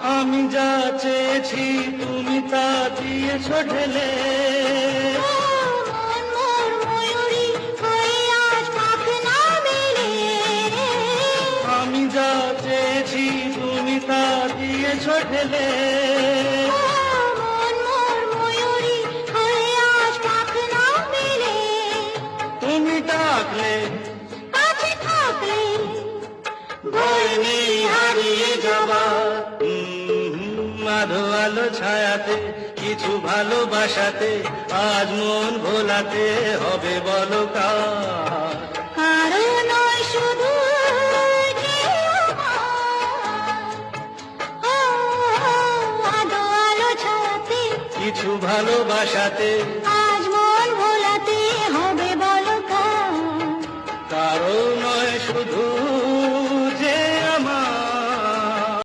আমি যা চেয়েছি তুমি তা দিয়েছ ঢেলে। আমি যা চেয়েছি তুমি তা দিয়েছ ঢেলে। তুমি ডাকলে। কাছে থাকলে। হারিয়ে যাবা আধো আলো ছায়াতে কিছু ভালোবাসাতে আজ মন ভোলাতে হবে বলো শুধু কিছু ভালোবাসাতে আজ মন ভোলাতে হবে বলো কারণ নয় শুধু